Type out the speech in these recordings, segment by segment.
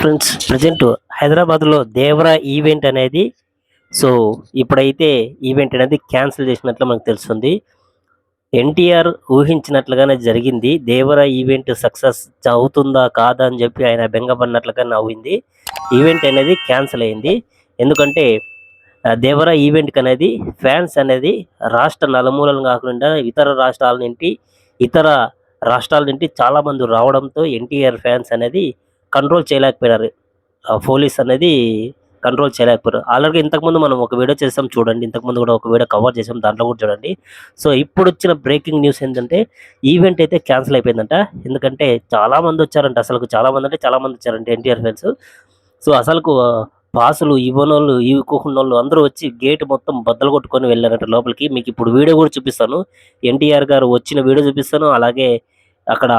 Friends present హైదరాబాద్లో Devara event అనేది so ఇప్పుడైతే ఈవెంట్ అనేది క్యాన్సిల్ చేసినట్లు మనకు తెలుస్తుంది. ఎన్టీఆర్ ఊహించినట్లుగానే జరిగింది. దేవరా ఈవెంట్ సక్సెస్ అవుతుందా కాదా అని చెప్పి ఆయన బెంగపడినట్లుగానే నవ్వింది. ఈవెంట్ అనేది క్యాన్సిల్ అయింది. ఎందుకంటే దేవరా ఈవెంట్కి అనేది ఫ్యాన్స్ అనేది రాష్ట్ర నలుమూలలు కాకుండా ఇతర రాష్ట్రాల నుండి ఇతర రాష్ట్రాల నుండి చాలా మంది రావడంతో ఎన్టీఆర్ ఫ్యాన్స్ అనేది కంట్రోల్ చేయలేకపోయినారు. ఆ పోలీస్ అనేది కంట్రోల్ చేయలేకపోయారు అలాగే ఇంతకుముందు మనం ఒక వీడియో చేసాం చూడండి. ఇంతకుముందు కూడా ఒక వీడియో కవర్ చేసాం. దాంట్లో కూడా చూడండి. సో ఇప్పుడు వచ్చిన బ్రేకింగ్ న్యూస్ ఏంటంటే ఈవెంట్ అయితే క్యాన్సిల్ అయిపోయిందంట. ఎందుకంటే చాలా మంది వచ్చారంట. అసలు చాలామంది అంటే చాలామంది వచ్చారంటే ఎన్టీఆర్ ఫ్యాన్స్ సో అసలుకు పాసులు ఇవ్వనోళ్ళు ఇవ్వకుండా వాళ్ళు అందరూ వచ్చి గేట్ మొత్తం బద్దలు కొట్టుకొని వెళ్ళారంట లోపలికి. మీకు ఇప్పుడు వీడియో కూడా చూపిస్తాను. ఎన్టీఆర్ గారు వచ్చిన వీడియో చూపిస్తాను. అలాగే అక్కడ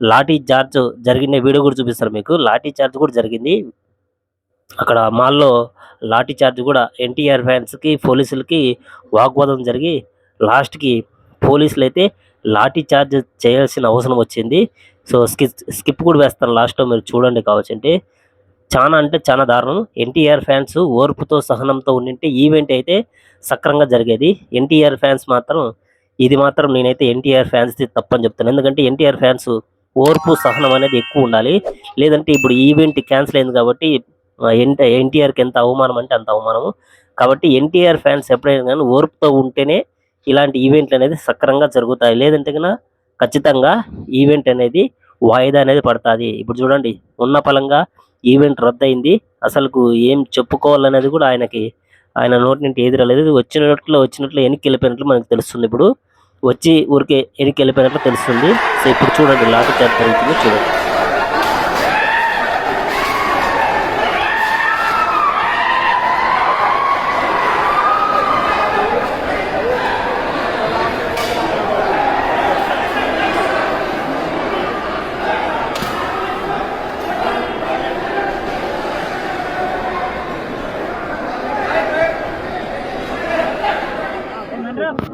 లాఠీ చార్జ్ జరిగిన వీడియో కూడా చూపిస్తారు మీకు. లాఠీ చార్జ్ కూడా జరిగింది. అక్కడ మాల్లో లాఠీ చార్జ్ కూడా ఎన్టీఆర్ ఫ్యాన్స్కి పోలీసులకి వాగ్వాదం జరిగి లాస్ట్కి పోలీసులు అయితే లాఠీ చార్జ్ చేయాల్సిన అవసరం వచ్చింది. సో స్కిప్ స్కిప్ కూడా వేస్తాను లాస్ట్లో మీరు చూడండి కావచ్చంటే చాలా అంటే చాలా దారుణం. ఎన్టీఆర్ ఫ్యాన్స్ ఓర్పుతో సహనంతో ఉండింటే ఈవెంట్ అయితే సక్రంగా జరిగేది. ఎన్టీఆర్ ఫ్యాన్స్ మాత్రం ఇది మాత్రం నేనైతే ఎన్టీఆర్ ఫ్యాన్స్ది తప్పని చెప్తాను. ఎందుకంటే ఎన్టీఆర్ ఫ్యాన్స్ ఓర్పు సహనం అనేది ఎక్కువ ఉండాలి. లేదంటే ఇప్పుడు ఈవెంట్ క్యాన్సిల్ అయింది కాబట్టి ఎన్టీఆర్కి ఎంత అవమానం అంటే అంత అవమానము. కాబట్టి ఎన్టీఆర్ ఫ్యాన్స్ ఎప్పుడైనా కానీ ఓర్పుతో ఉంటేనే ఇలాంటి ఈవెంట్లు అనేది సక్రంగా జరుగుతాయి. లేదంటే కన్నా ఖచ్చితంగా ఈవెంట్ అనేది వాయిదా అనేది పడుతుంది. ఇప్పుడు చూడండి ఉన్న పలంగా ఈవెంట్ రద్దయింది. అసలుకు ఏం చెప్పుకోవాలనేది కూడా ఆయనకి ఆయన నోటి నుండి ఏది రాలేదు వచ్చినట్లు వచ్చినట్లు వెనక్కి వెళ్ళిపోయినట్లు మనకు తెలుస్తుంది. ఇప్పుడు వచ్చి ఊరికే ఎడికి వెళ్ళిపోయినట్లు తెలుస్తుంది సో ఇప్పుడు చూడండి లాటరీ ట్యాప్ జరుగుతుందో చూడండి Yeah.